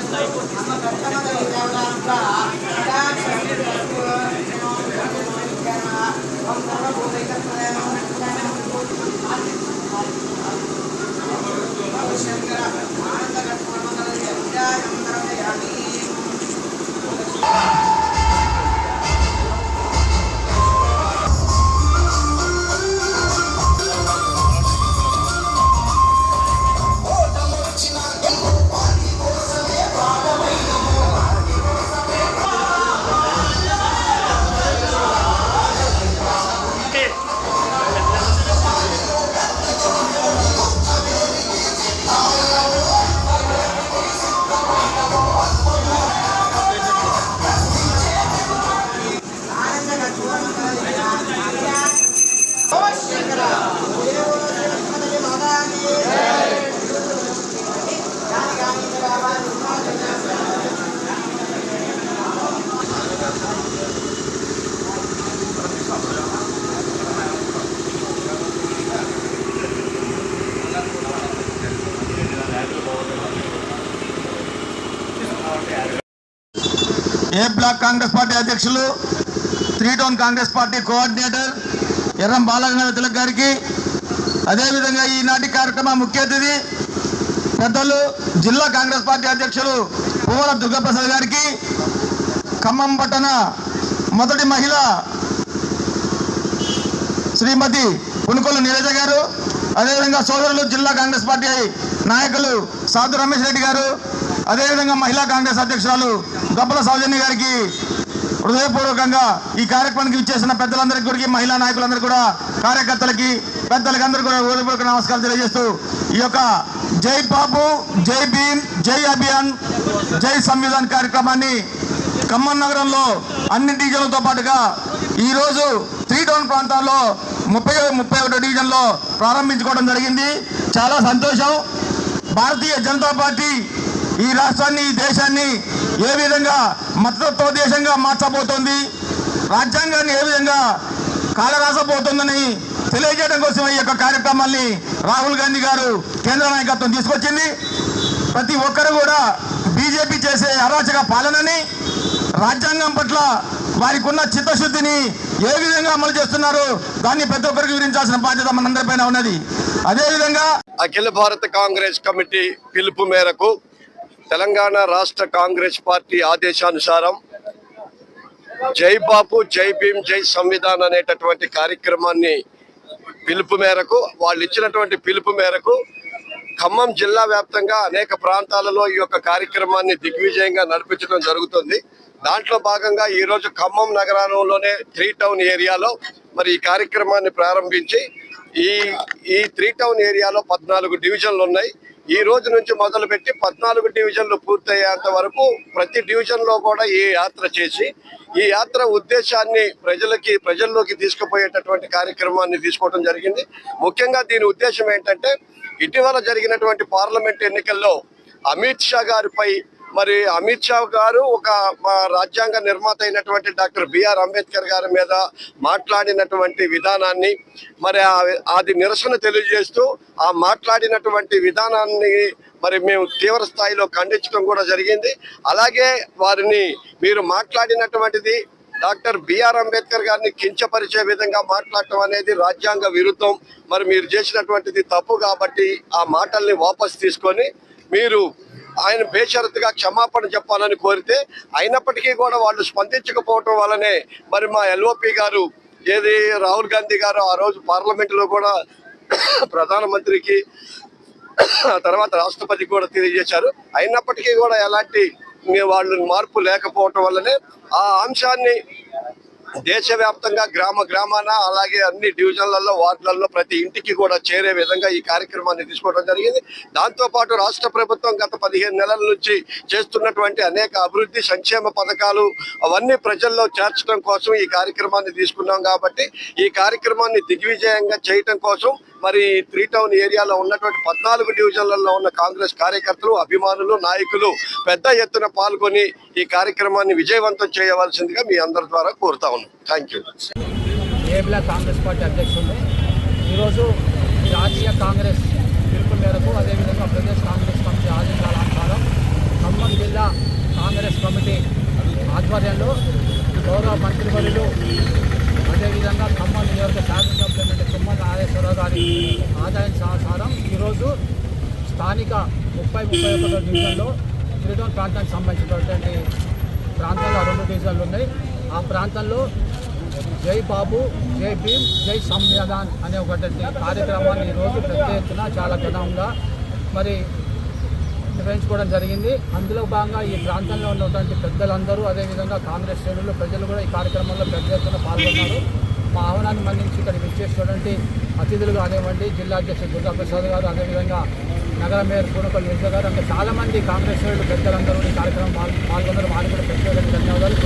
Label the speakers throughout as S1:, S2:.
S1: ಸಂಸ್ಥೆಯ ನಮ್ಮ ಕಟ್ಟಡದ ಉದ್ಯೋಗ ಅಂತ బ్లాక్ కాంగ్రెస్ పార్టీ అధ్యక్షులు three town Congress party coordinator Erram Balagangadhara Tilak గారికి. అదేవిధంగా ఈనాటి కార్యక్రమ ముఖ్య అతిథి పెద్దలు జిల్లా కాంగ్రెస్ పార్టీ అధ్యక్షులు పువ్వల దుర్గాప్రసాద్ గారికి. ఖమ్మం పట్టణ మొదటి మహిళ శ్రీమతి పునుకొల్లు నీరజ గారు. అదేవిధంగా సోదరులు జిల్లా కాంగ్రెస్ పార్టీ నాయకులు సాధు రమేష్ రెడ్డి గారు. అదేవిధంగా మహిళా కాంగ్రెస్ అధ్యక్షురాలు గొప్పల సౌజన్య గారికి హృదయపూర్వకంగా ఈ కార్యక్రమానికి ఇచ్చేసిన పెద్దలందరికీ కూడా మహిళా నాయకులందరికీ కూడా కార్యకర్తలకి పెద్దలకి అందరికీ కూడా హృదయపూర్వక నమస్కారం తెలియజేస్తూ ఈ యొక్క జై బాబు జై భీమ్ జై అభియాన్ జై సంవిధాన్ కార్యక్రమాన్ని ఖమ్మం నగరంలో అన్ని డివిజన్లతో పాటుగా ఈరోజు త్రీ టౌన్ ప్రాంతాల్లో ముప్పై ముప్పై ఒకటో డివిజన్లో ప్రారంభించుకోవడం జరిగింది. చాలా సంతోషం. భారతీయ జనతా పార్టీ ఈ రాష్ట్రాన్ని ఈ దేశాన్ని ఏ విధంగా మతతత్వ దేశంగా మార్చబోతోంది రాజ్యాంగాన్ని ఏ విధంగా కాలరాసబోతోందని తెలియజేయడం కోసం ఈ యొక్క కార్యక్రమాన్ని రాహుల్ గాంధీ గారు కేంద్ర నాయకత్వం తీసుకొచ్చింది. ప్రతి ఒక్కరు కూడా బీజేపీ చేసే అరాచక పాలనని రాజ్యాంగం పట్ల వారికి ఉన్న చిత్తశుద్ధిని ఏ విధంగా అమలు చేస్తున్నారు దాన్ని ప్రతి ఒక్కరికి వివరించాల్సిన బాధ్యత మనందరిపైన ఉన్నది. అదేవిధంగా
S2: అఖిల భారత కాంగ్రెస్ కమిటీ పిలుపు మేరకు తెలంగాణ రాష్ట్ర కాంగ్రెస్ పార్టీ ఆదేశానుసారం జై బాపు జై భీమ్ జై సంవిధాన్ అనేటటువంటి కార్యక్రమాన్ని పిలుపు మేరకు వాళ్ళు ఇచ్చినటువంటి పిలుపు మేరకు ఖమ్మం జిల్లా వ్యాప్తంగా అనేక ప్రాంతాలలో ఈ యొక్క కార్యక్రమాన్ని దిగ్విజయంగా నడిపించడం జరుగుతుంది. దాంట్లో భాగంగా ఈరోజు ఖమ్మం నగరంలోనే త్రీ టౌన్ ఏరియాలో మరి ఈ కార్యక్రమాన్ని ప్రారంభించి ఈ ఈ త్రీ టౌన్ ఏరియాలో పద్నాలుగు డివిజన్లు ఉన్నాయి. ఈ రోజు నుంచి మొదలుపెట్టి పద్నాలుగు డివిజన్లు పూర్తయ్యేంత వరకు ప్రతి డివిజన్లో కూడా ఈ యాత్ర చేసి ఈ యాత్ర ఉద్దేశాన్ని ప్రజలకి ప్రజల్లోకి తీసుకుపోయేటటువంటి కార్యక్రమాన్ని తీసుకోవడం జరిగింది. ముఖ్యంగా దీని ఉద్దేశం ఏంటంటే ఇటీవల జరిగినటువంటి పార్లమెంట్ ఎన్నికల్లో అమిత్ షా గారిపై మరి అమిత్ షా గారు ఒక రాజ్యాంగ నిర్మాత అయినటువంటి డాక్టర్ బిఆర్ అంబేద్కర్ గారి మీద మాట్లాడినటువంటి విధానాన్ని మరి అది నిరసన తెలియజేస్తూ ఆ మాట్లాడినటువంటి విధానాన్ని మరి మేము తీవ్ర స్థాయిలో ఖండించడం కూడా జరిగింది. అలాగే వారిని మీరు మాట్లాడినటువంటిది డాక్టర్ బిఆర్ అంబేద్కర్ గారిని కించపరిచే విధంగా మాట్లాడటం అనేది రాజ్యాంగ విరుద్ధం. మరి మీరు చేసినటువంటిది తప్పు కాబట్టి ఆ మాటల్ని వాపస్ తీసుకొని మీరు ఆయన బేషరతుగా క్షమాపణ చెప్పాలని కోరితే అయినప్పటికీ కూడా వాళ్ళు స్పందించకపోవటం వల్లనే మరి మా ఎల్ఓపి గారు ఏది రాహుల్ గాంధీ గారు ఆ రోజు పార్లమెంటులో కూడా ప్రధానమంత్రికి తర్వాత రాష్ట్రపతికి కూడా తెలియజేశారు. అయినప్పటికీ కూడా ఎలాంటి వాళ్ళు మార్పు లేకపోవటం వల్లనే ఆ అంశాన్ని దేశవ్యాప్తంగా గ్రామ గ్రామాన అలాగే అన్ని డివిజన్లలో వార్డులలో ప్రతి ఇంటికి కూడా చేరే విధంగా ఈ కార్యక్రమాన్ని తీసుకోవడం జరిగింది. దాంతో పాటు రాష్ట్ర ప్రభుత్వం గత పదిహేను నెలల నుంచి చేస్తున్నటువంటి అనేక అభివృద్ధి సంక్షేమ పథకాలు అవన్నీ ప్రజల్లో చేర్చడం కోసం ఈ కార్యక్రమాన్ని తీసుకున్నాం కాబట్టి ఈ కార్యక్రమాన్ని దిగ్విజయంగా చేయటం కోసం మరి త్రీ టౌన్ ఏరియాలో ఉన్నటువంటి పద్నాలుగు డివిజన్లలో ఉన్న కాంగ్రెస్ కార్యకర్తలు అభిమానులు నాయకులు పెద్ద ఎత్తున పాల్గొని ఈ కార్యక్రమాన్ని విజయవంతం చేయవలసిందిగా మీ అందరి ద్వారా కోరుతా ఉన్నాం. థ్యాంక్ యూ
S3: కాంగ్రెస్ పార్టీ అధ్యక్షుడు ఈరోజు జాతీయ కాంగ్రెస్ పిలుపు మేరకు అదేవిధంగా ప్రదేశ్ కాంగ్రెస్ కమిటీ ఆదేశాల అనుసారం ఖమ్మం జిల్లా కాంగ్రెస్ కమిటీ ఆధ్వర్యంలో గౌరవ మంత్రివర్యులు అదేవిధంగా ఖమ్మం నియోజక శాసనసభ్యులు తుమ్మల నాగేశ్వరరావు గారి ఆదాయం సహకారం ఈరోజు స్థానిక ముప్పై ముప్పై ఒకటో డివిజన్లో శ్రీడోన్ ప్రాంతానికి సంబంధించినటువంటి ప్రాంతాల్లో రెండు డివిజన్లు ఉన్నాయి. ఆ ప్రాంతంలో జై బాబు జై భీమ్ జై సంవిధాన్ అనే ఒకటి కార్యక్రమాన్ని ఈరోజు పెద్ద ఎత్తున చాలా ఘనంగా మరి నిర్వహించుకోవడం జరిగింది. అందులో భాగంగా ఈ ప్రాంతంలో ఉన్నటువంటి పెద్దలందరూ అదేవిధంగా కాంగ్రెస్ శ్రేణులు ప్రజలు కూడా ఈ కార్యక్రమంలో పెద్ద ఎత్తున పాల్గొన్నారు. మా ఆహ్వానాన్ని మన్నించి ఇక్కడ విచ్చేసినటువంటి అతిథులు కానివ్వండి జిల్లా అధ్యక్షుడు దుర్గా ప్రసాద్ గారు అదేవిధంగా నగర మేయర్ పూనకల్ నిజ గారు అంటే చాలామంది కాంగ్రెస్ శ్రేణులు పెద్దలందరూ ఈ కార్యక్రమం పాల్గొన్నారు వారికి కూడా ప్రత్యేకంగా ధన్యవాదాలు.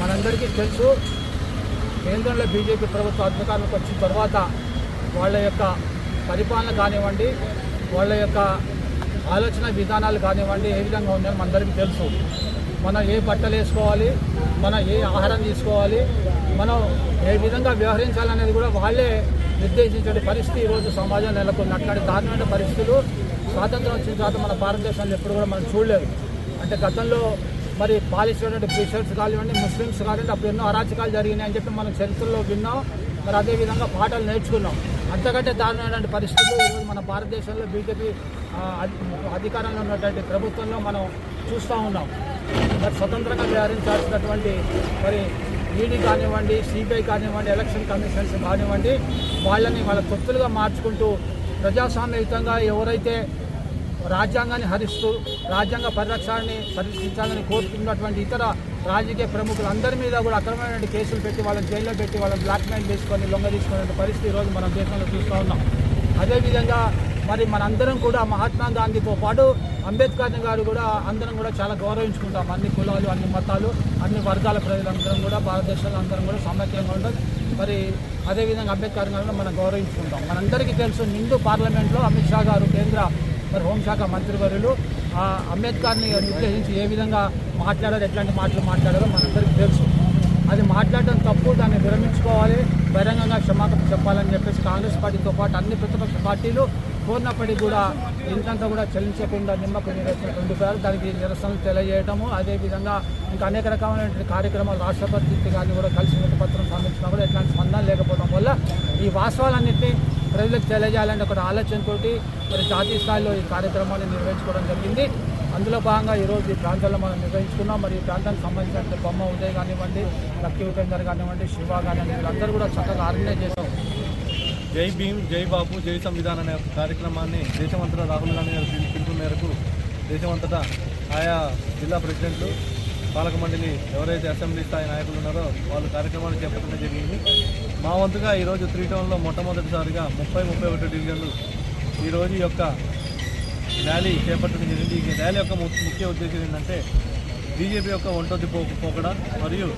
S3: మనందరికీ తెలుసు కేంద్రంలో బీజేపీ ప్రభుత్వం అధికారంలోకి వచ్చిన తర్వాత వాళ్ళ యొక్క పరిపాలన కానివ్వండి వాళ్ళ యొక్క ఆలోచన విధానాలు కానివ్వండి ఏ విధంగా ఉన్నాయో మనందరికీ తెలుసు. మనం ఏ బట్టలు వేసుకోవాలి మనం ఏ ఆహారం తీసుకోవాలి మనం ఏ విధంగా వ్యవహరించాలనేది కూడా వాళ్ళే నిర్దేశించే పరిస్థితి ఈరోజు సమాజం నెలకొంది అట్లాంటి దారుణమైన పరిస్థితులు. స్వాతంత్రం వచ్చిన తర్వాత మన భారతదేశంలో ఎప్పుడు కూడా మనం చూడలేదు. అంటే గతంలో మరి పాలిస్తున్నటువంటి క్రిస్టియన్స్ కానివ్వండి ముస్లిమ్స్ కానివ్వండి అప్పుడు ఎన్నో అరాచకాలు జరిగినాయి అని చెప్పి మనం చరిత్రలో విన్నాం. మరి అదేవిధంగా పాఠాలు నేర్చుకున్నాం. అంతకంటే దారుణమైనటువంటి పరిస్థితులు ఈరోజు మన భారతదేశంలో బీజేపీ అధి- అధికారంలో ఉన్నటువంటి ప్రభుత్వంలో మనం చూస్తూ ఉన్నాం. మరి స్వతంత్రంగా వ్యవహరించాల్సినటువంటి మరి ఈడీ కానివ్వండి సిబిఐ కానివ్వండి ఎలక్షన్ కమిషన్స్ కానివ్వండి వాళ్ళని వాళ్ళ తొత్తులుగా మార్చుకుంటూ ప్రజాస్వామ్యయుతంగా ఎవరైతే రాజ్యాంగాన్ని హరిస్తూ రాజ్యాంగ పరిరక్షణని పరిరక్షించాలని కోరుతున్నటువంటి ఇతర రాజకీయ ప్రముఖులందరి మీద కూడా అక్రమమైన కేసులు పెట్టి వాళ్ళని జైల్లో పెట్టి వాళ్ళని బ్లాక్మెయిల్ చేసుకొని లొంగ తీసుకునే పరిస్థితి ఈరోజు మనం దేశంలో చూస్తూ ఉన్నాం. అదేవిధంగా మరి మనందరం కూడా మహాత్మా గాంధీతో పాటు అంబేద్కర్ గారు కూడా అందరం కూడా చాలా గౌరవించుకుంటాం. అన్ని కులాలు అన్ని మతాలు అన్ని వర్గాల ప్రజలందరం కూడా భారతదేశంలో అందరం కూడా సమైక్యంగా ఉండదు మరి అదేవిధంగా అంబేద్కర్ గారు మనం గౌరవించుకుంటాం. మనందరికీ తెలుసు నిండు పార్లమెంట్లో అమిత్ షా గారు కేంద్ర మరి హోంశాఖ మంత్రివర్యులు అంబేద్కర్ని ఉద్దేశించి ఏ విధంగా మాట్లాడారు ఎట్లాంటి మాటలు మాట్లాడారో మనందరికీ తెలుసు. అది మాట్లాడడం తప్పు దాన్ని విరమించుకోవాలి. బహిరంగంగా క్షమాపణ చెప్పాలని చెప్పేసి కాంగ్రెస్ పార్టీతో పాటు అన్ని ప్రతిపక్ష పార్టీలు కోరినప్పటికీ కూడా ఇంతంతా కూడా చెల్లించకుండా నిమ్మకు ఉండిపోయారు దానికి నిరసనలు తెలియజేయడము అదేవిధంగా ఇంకా అనేక రకమైనటువంటి కార్యక్రమాలు రాష్ట్రపతి గారిని కూడా కలిసి పత్రం సమర్పించినా కూడా ఎట్లాంటి స్పందన లేకపోవడం వల్ల ఈ వాస్తవాలన్నింటినీ ప్రజలకు తెలియజేయాలనే ఒక ఆలోచనతోటి మరి జాతీయ స్థాయిలో ఈ కార్యక్రమాన్ని నిర్వహించుకోవడం జరిగింది. అందులో భాగంగా ఈరోజు ఈ ప్రాంతాల్లో మనం నిర్వహించుకున్నాం. మరి ఈ ప్రాంతానికి సంబంధించిన బొమ్మ ఉదయ్ కానివ్వండి లక్కీ ఉపేందర్ కానివ్వండి శివ కానివ్వండి వీళ్ళందరూ కూడా చక్కగా ఆర్గనైజ్ చేశాం
S4: జై భీమ్ జై బాబు జై సంవిధాన్ అనే కార్యక్రమాన్ని దేశమంతటా రాహుల్ గాంధీ గారు పిలుపు మేరకు దేశమంతటా ఆయా జిల్లా ప్రెసిడెంట్లు పాలక మండలి ఎవరైతే అసెంబ్లీ స్థాయి నాయకులు ఉన్నారో వాళ్ళు కార్యక్రమాన్ని చేపట్టడం జరిగింది. మా వంతుగా ఈరోజు త్రీ టౌన్లో మొట్టమొదటిసారిగా ముప్పై ముప్పై ఒకటి డివిజన్లు ఈరోజు యొక్క ర్యాలీ చేపట్టడం జరిగింది. ఈ ర్యాలీ యొక్క ముఖ్య ఉద్దేశం ఏంటంటే బీజేపీ యొక్క ఒంటొద్ది పో పోకడ మరియు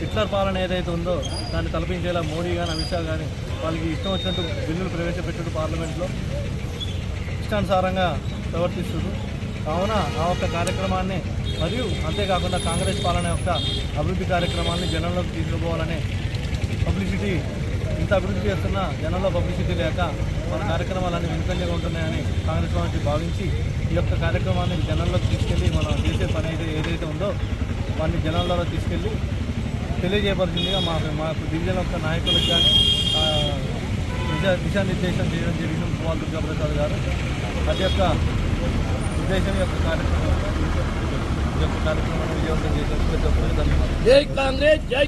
S4: హిట్లర్ పాలన ఏదైతే ఉందో దాన్ని తలపించేలా మోడీ కానీ అమిత్ షా కానీ వాళ్ళకి ఇష్టం వచ్చినట్టు బిల్లులు ప్రవేశపెట్టారు పార్లమెంట్లో ఇష్టానుసారంగా ప్రవర్తిస్తున్నారు. కావున ఆ ఒక్క కార్యక్రమాన్ని మరియు అంతేకాకుండా కాంగ్రెస్ పాలన యొక్క అభివృద్ధి కార్యక్రమాన్ని జనంలోకి తీసుకుపోవాలనే పబ్లిసిటీ ఇంత అభివృద్ధి చేస్తున్న జనంలో పబ్లిసిటీ లేక మన కార్యక్రమాలన్నీ వెనుకంజగా ఉంటున్నాయని కాంగ్రెస్ పార్టీ భావించి ఈ యొక్క కార్యక్రమాన్ని జనంలోకి తీసుకెళ్ళి మనం చేసే పని అయితే ఏదైతే ఉందో వాటిని జనాలలో తీసుకెళ్ళి తెలియజేయబడుతుందిగా మా మా డివిజన్ యొక్క నాయకులకు కానీ దిశా దిశానిర్దేశం చేయడం జరిగిన కుమార్ దుర్గాప్రసాద్ గారు. అది యొక్క ఉద్దేశం యొక్క కార్యక్రమం.
S3: జై కాంగ్రెస్ జై